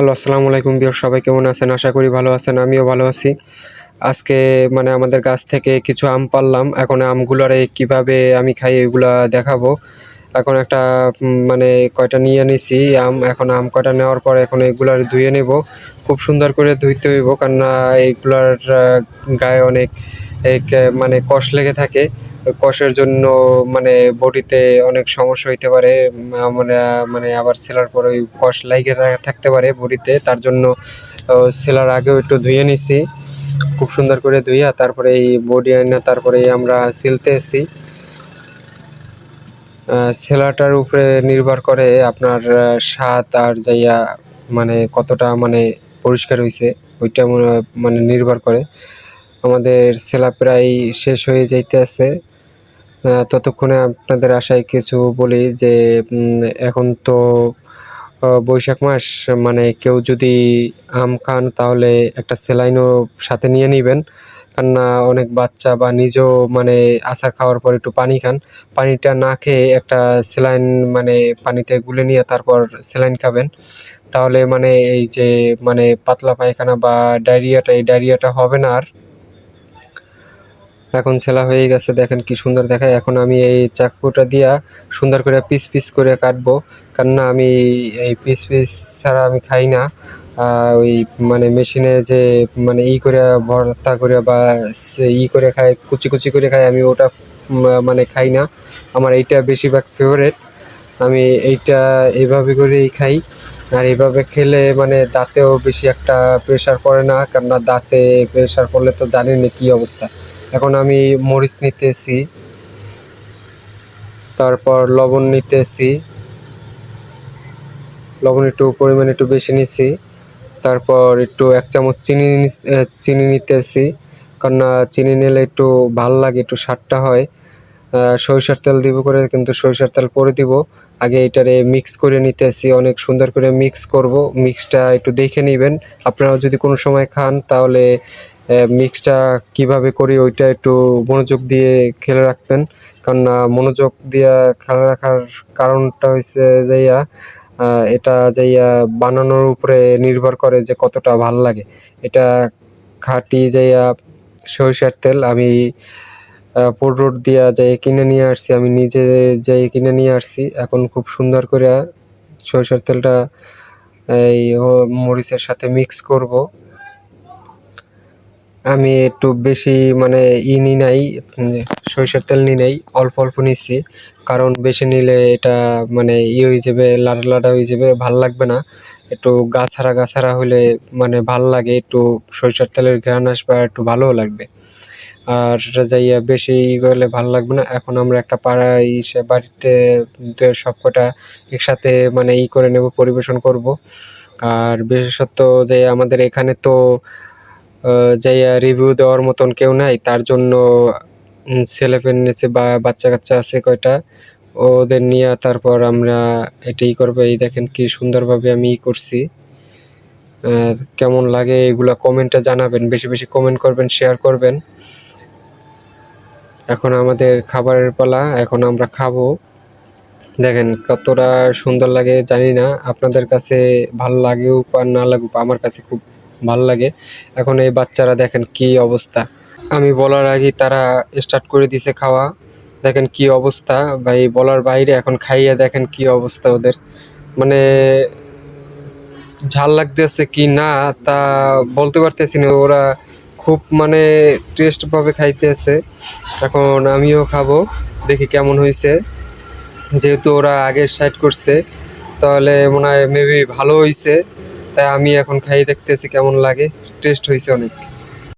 Hello, আসসালামু আলাইকুম বিয়র সবাই কেমন আছেন? আশা করি ভালো আছেন, আমিও ভালো আছি। আজকে মানে আমাদের গাছ থেকে কিছু আম পারলাম, এখন আমগুলোরে কীভাবে আমি খাই এগুলা দেখাবো। এখন একটা মানে কয়টা নিয়ে নিছি আম, এখন আম কয়টা নেওয়ার পর এখন এগুলার ধুয়ে নেব। খুব সুন্দর করে ধুইতে হইব, কেননা এইগুলার গায়ে অনেক মানে কষ লেগে থাকে। কষের জন্য মানে বডিতে অনেক সমস্যা হইতে পারে মানে মানে আবার সেলার পরে ওই কষ লাইগে থাকতে পারে বডিতে, তার জন্য সেলার আগেও একটু ধুয়ে নিছি, খুব সুন্দর করে ধুইয়া তারপরে এই বডি আইনা তারপরে আমরা সিলতে এসি সেলাটার উপরে নির্ভর করে আপনার স্বাদ আর যাইয়া মানে কতটা মানে পরিষ্কার হয়েছে ওইটা মানে নির্ভর করে। আমাদের সেলা প্রায় শেষ হয়ে যাইতে আছে ততক্ষণে আপনাদের আশায় কিছু বলি যে এখন তো বৈশাখ মাস মানে কেউ যদি আম খান তাহলে একটা সেলাইনও সাথে নিয়ে নেবেন। কেননা অনেক বাচ্চা বা নিজেও মানে আচার খাওয়ার পর একটু পানি খান। পানিটা না খেয়ে একটা সেলাইন মানে পানিতে গুলে নিয়ে তারপর সেলাইন খাবেন। তাহলে মানে এই যে মানে পাতলা পায়খানা বা ডায়রিয়াটা, এই ডায়রিয়াটা হবে না আর। এখন সেলা হয়ে গেছে, দেখেন কি সুন্দর দেখায়। এখন আমি এই চাকুটা দিয়া সুন্দর করে পিস পিস করে কাটবো। কেননা আমি এই পিস পিস ছাড়া আমি খাই না। ওই মানে মেশিনে যে মানে ই করে, ভর্তা করে বা ই করে খায়, কুচি কুচি করে খায়, আমি ওটা মানে খাই না। আমার এইটা বেশিরভাগ ফেভারেট আমি এইটা এইভাবে করেই খাই। আর এইভাবে খেলে মানে দাঁতেও বেশি একটা প্রেশার পড়ে না। কেননা দাঁতে প্রেশার পড়লে তো জানেনই কি অবস্থা। এখন আমি মরিচ নিতেছি, তারপর লবণ নিতেছি, লবণ একটু পরিমাণ একটু বেশি নিছি, তারপর একটু এক চামচ চিনি চিনি নিতেছি, কেননা চিনি নিলে একটু ভালো লাগে, একটু স্বাদটা হয়। সরিষার তেল দিব করে, কিন্তু সরিষার তেল পরে দিব। আগে এটারে মিক্স করে নিতেছি, অনেক সুন্দর করে মিক্স করব। মিক্সটা একটু দেখে নেবেন। আপনারা যদি কোনো সময় খান, তাহলে মিক্সটা কীভাবে করি ওইটা একটু মনোযোগ দিয়ে খেলে রাখবেন। কেননা মনোযোগ দিয়ে খেয়াল রাখার কারণটা হচ্ছে যাইয়া এটা যাইয়া বানানোর উপরে নির্ভর করে যে কতটা ভালো লাগে। এটা খাঁটি যাইয়া সরিষার তেল আমি পোডরোড দিয়া যাই কিনে নিয়ে আসছি, আমি নিজে যাই কিনে নিয়ে আসছি। এখন খুব সুন্দর করে সরিষার তেলটা, এই মরিচের সাথে মিক্স করব। আমি একটু বেশি মানে ই নি নাই সরিষার তেল নি নাই, অল্প অল্প নিছি কারণ বেশি নিলে এটা মানে ই হয়ে যাবে, লাডা লাডা হয়ে যাবে, ভালো লাগবে না। একটু গাছারা গাছারা হলে মানে ভালো লাগে, একটু সরিষার তেলের ঘ্রাণ আসবে আর একটু ভালোও লাগবে। আর যাইয়া বেশি করলে ভালো লাগবে না। এখন আমরা একটা পাড়ায় সে বাড়িতে সব কটা একসাথে মানে ই করে নেব, পরিবেশন করব। আর বিশেষত যে আমাদের এখানে তো যাইয়া রিভিউ দেওয়ার মতন কেউ নাই। তার জন্য ছেলেপেন নিচে বা বাচ্চা কাচ্চা আছে কয়টা। ওদের নিয়ে তারপর আমরা এটাই করব। এই দেখেন কি সুন্দরভাবে আমি ই করছি। কেমন লাগে এগুলা কমেন্টে জানাবেন। বেশি বেশি কমেন্ট করবেন শেয়ার করবেন। এখন আমাদের খাবারের পালা, এখন আমরা খাব। দেখেন, কতটা সুন্দর লাগে, জানি না, আপনাদের কাছে ভালো লাগেও বা না লাগুক, আমার কাছে খুব ভালো লাগে। এখন এই বাচ্চারা দেখেন কি অবস্থা। আমি বলার আগে তারা স্টার্ট করে দিছে খাওয়া। দেখেন কি অবস্থা, ভাই, বলার বাইরে এখন খাইয়ে দেখেন কি অবস্থা ওদের। মানে ঝাল লাগতেছে কি না, তা বলতে পারতেছি না, ওরা খুব মানে টেস্টভাবে খাইতে খাইতেছে এখন আমিও খাব, দেখি কেমন হয়েছে যেহেতু ওরা আগে সাইড করছে, তাহলে মনে হয় মেবি ভালো হয়েছে তাই আমি এখন খাই, দেখতেছি কেমন লাগে। টেস্ট হয়েছে অনেক।